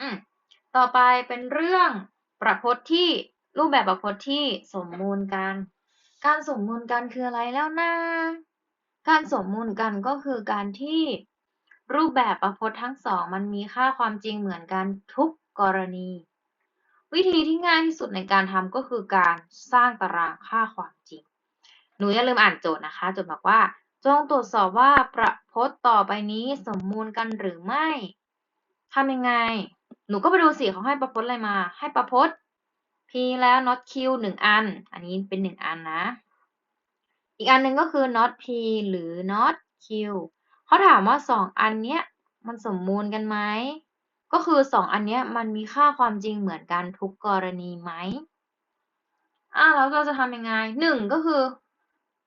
อืมต่อไปเป็นเรื่องประพจน์ที่รูปแบบประพจน์ที่สมมูลกัน การสมมูลกันคืออะไรแล้วนะ การสมมูลกันก็คือการที่รูปแบบประพจน์ทั้งสองมันมีค่าความจริงเหมือนกันทุกกรณี วิธีที่ง่ายที่สุดในการทำก็คือการสร้างตารางค่าความจริง หนูอย่าลืมอ่านโจทย์นะคะโจทย์บอกว่า จงตรวจสอบว่าประพจน์ต่อไปนี้สมมูลกันหรือไม่ทำยังไง หนูก็ไปดูสิเขาให้ประพจน์อะไรมา ให้ประพจน์ p แล้ว not q หนึ่งอัน อันนี้เป็นหนึ่งอันนะ อีกอันหนึ่งก็คือ not p หรือ not q เขาถามว่าสองอันเนี้ยมันสมมูลกันไหม ก็คือสองอันเนี้ยมันมีค่าความจริงเหมือนกันทุกกรณีไหมอ่าแล้วเราจะทำยังไงหนึ่งก็คือ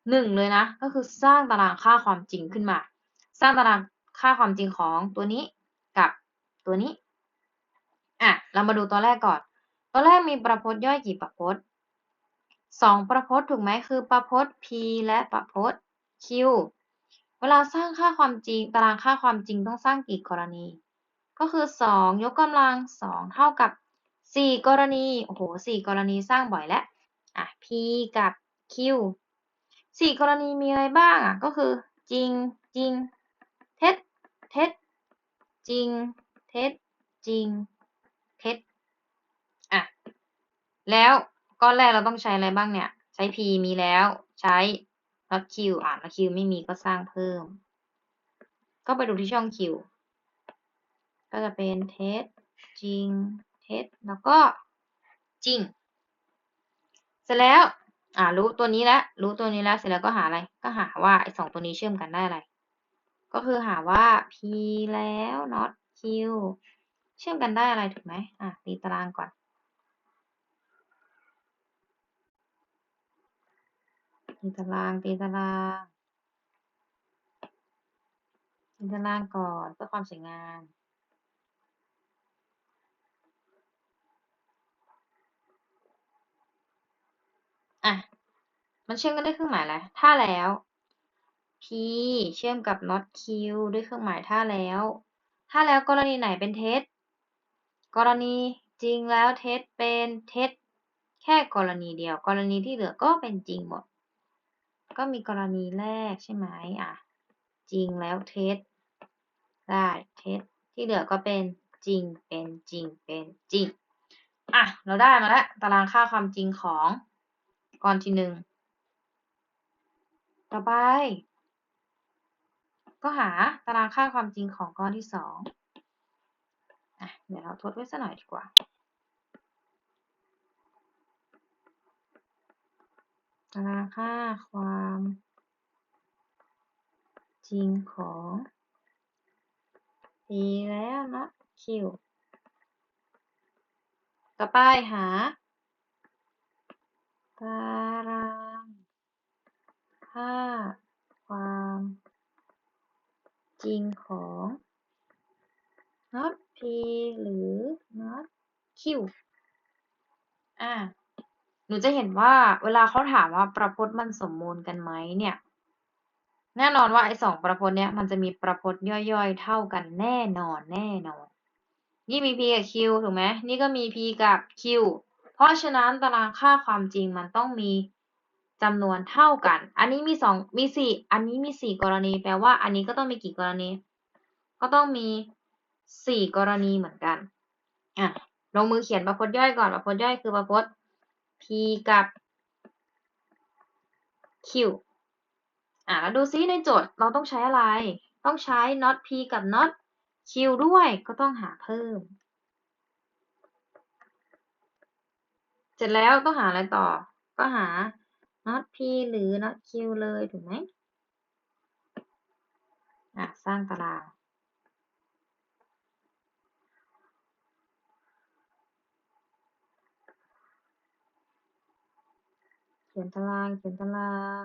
หนึ่งเลยนะ ก็คือสร้างตารางค่าความจริงขึ้นมา สร้างตารางค่าความจริงของตัวนี้กับตัวนี้ อะ เรามาดูตัวแรกก่อน ตัวแรกมีประพจน์ย่อยกี่ประพจน์สองประพจน์ถูกไหมคือประพจน์ p และประพจน์ q เวลาสร้างค่าความจริง ตารางค่าความจริงต้องสร้างกี่กรณี ก็คือสองยกกำลังสองเท่ากับสี่กรณี โอ้โหสี่กรณีสร้างบ่อยแล้ว อะ p กับ q สี่กรณีมีอะไรบ้างอะ ก็คือ จริง จริง เท็จ เท็จ จริง เท็จ จริง เท็จอะแล้วก้อนแรกเราต้องใช้อะไรบ้างเนี่ย ใช้ p มีแล้วใช้ not q อะ not q ไม่มีก็สร้างเพิ่ม ก็ไปดูที่ช่อง q ก็จะเป็นเท็จจริงเท็จแล้วก็จริง เสร็จแล้ว อ่ารู้ตัวนี้แล้ว รู้ตัวนี้แล้ว เสร็จแล้วก็หาอะไร ก็หาว่าไอ้สองตัวนี้เชื่อมกันได้อะไร ก็คือหาว่า p แล้ว not q เชื่อมกันได้อะไรถูกไหมอะตีตารางก่อน ตีตาราง ตีตาราง ตีตารางก่อนเพื่อความสวยงามอะ มันเชื่อมกันด้วยเครื่องหมายอะไร ถ้าแล้ว p เชื่อมกับ not q ด้วยเครื่องหมายถ้าแล้ว ถ้าแล้วกรณีไหนเป็นเท็จ กรณีจริงแล้วเท็จเป็นเท็จแค่กรณีเดียว กรณีที่เหลือก็เป็นจริงหมด ก็มีกรณีแรกใช่ไหมอะจริงแล้วเท็จได้เท็จที่เหลือก็เป็นจริงเป็นจริงเป็นจริงอะเราได้มาแล้วตารางค่าความจริงของกรที่หนึ่งต่อไป ก็หาตารางค่าความจริงของก้อนที่สอง อะเดี๋ยวเราทดไว้สักหน่อยดีกว่า ตารางค่าความจริงของ p แล้วนะ q ต่อไปหา ตารางค่าความจริงของ not p หรือ not q อ่า หนูจะเห็นว่าเวลาเขาถามว่าประพจน์มันสมมูลกันไหมเนี่ย แน่นอนว่าไอ้สองประพจน์เนี้ยมันจะมีประพจน์ย่อยๆ เท่ากันแน่นอนแน่นอน นี่มี p กับ q ถูกไหมนี่ก็มี p กับ q เพราะฉะนั้นตารางค่าความจริงมันต้องมีจำนวนเท่ากัน อันนี้มีสองมีสี่อันนี้มีสี่กรณี แปลว่าอันนี้ก็ต้องมีกี่กรณี ก็ต้องมี สี่กรณีเหมือนกัน อะ ลงมือเขียนประพจน์ย่อยก่อนประพจน์ย่อยคือประพจน์ p กับ q อะแล้วดูซิในโจทย์เราต้องใช้อะไร ต้องใช้ not p กับ not q ด้วยก็ต้องหาเพิ่ม เสร็จแล้วต้องหาอะไรต่อ ก็หา not p หรือ not q เลยถูกไหมอะ สร้างตาราง เขียนตาราง เขียนตาราง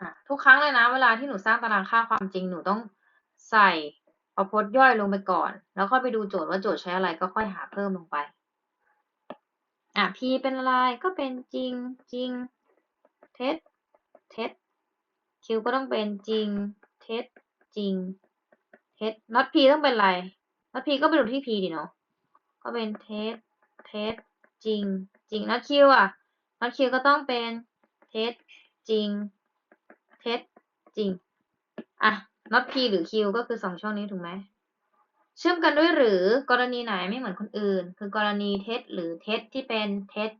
อะทุกครั้งเลยนะ เวลาที่หนูสร้างตารางค่าความจริงหนูต้องใส่ประพจน์ย่อยลงไปก่อน แล้วค่อยไปดูโจทย์ว่าโจทย์ใช้อะไรก็ค่อยหาเพิ่มลงไป อะ p เป็นอะไรก็เป็นจริงจริงเท็จเท็จ Q ก็ต้องเป็นจริงเท็จจริง เท็จ not P ต้องเป็นอะไร not P ก็ไปดูที่ P ดิเนาะ ก็เป็นเท็จเท็จริง จริง not Q อะ not Q ก็ต้องเป็นเท็จริง เท็จริง อะ not P หรือ Q ก็คือสองช่องนี้ถูกไหม เชื่อมกันด้วยหรือกรณีไหนไม่เหมือนคนอื่น คือกรณีเท็จหรือเท็จที่เป็นเท็จ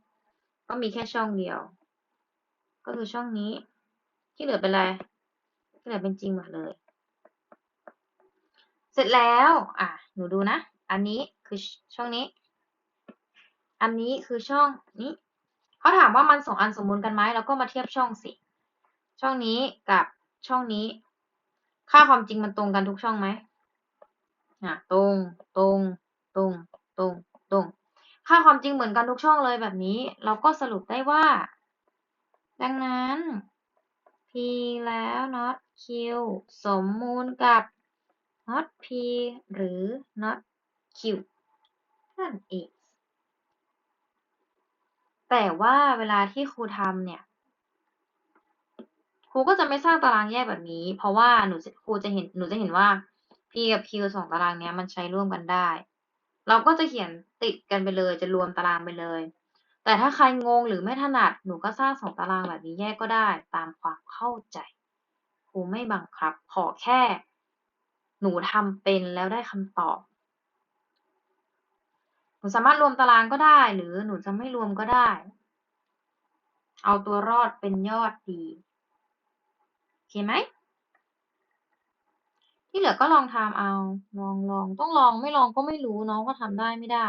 ก็มีแค่ช่องเดียว ก็คือช่องนี้ ที่เหลือเป็นอะไร ที่เหลือเป็นจริงหมดเลย เสร็จแล้ว อะ หนูดูนะ อันนี้คือช่องนี้ อันนี้คือช่องนี้เขาถามว่ามันสองอันสมบูรณ์กันไหมเราก็มาเทียบช่องสิ ช่องนี้กับช่องนี้ ค่าความจริงมันตรงกันทุกช่องไหมอะ ตรง ตรง ตรง ตรง ตรง ค่าความจริงเหมือนกันทุกช่องเลยแบบนี้ เราก็สรุปได้ว่า ดังนั้น p แล้ว not q สมมูลกับ not p หรือ not q นั่นเอง แต่ว่าเวลาที่ครูทำเนี่ย ครูก็จะไม่สร้างตารางแยกแบบนี้ เพราะว่าหนูครูจะเห็นหนูจะเห็นว่า p กับ q สองตารางเนี้ยมันใช้ร่วมกันได้ เราก็จะเขียนติดกันไปเลยจะรวมตารางไปเลย แต่ถ้าใครงงหรือไม่ถนัดหนูก็สร้างสองตารางแบบนี้แยกก็ได้ ตามความเข้าใจครูไม่บังคับขอแค่ หนูทำเป็นแล้วได้คำตอบ หนูสามารถรวมตารางก็ได้ หรือหนูจะไม่รวมก็ได้ เอาตัวรอดเป็นยอดดีโอเคไหม ที่เหลือก็ลองทำเอา ลองลองต้องลองไม่ลองก็ไม่รู้น้องก็ทำได้ไม่ได้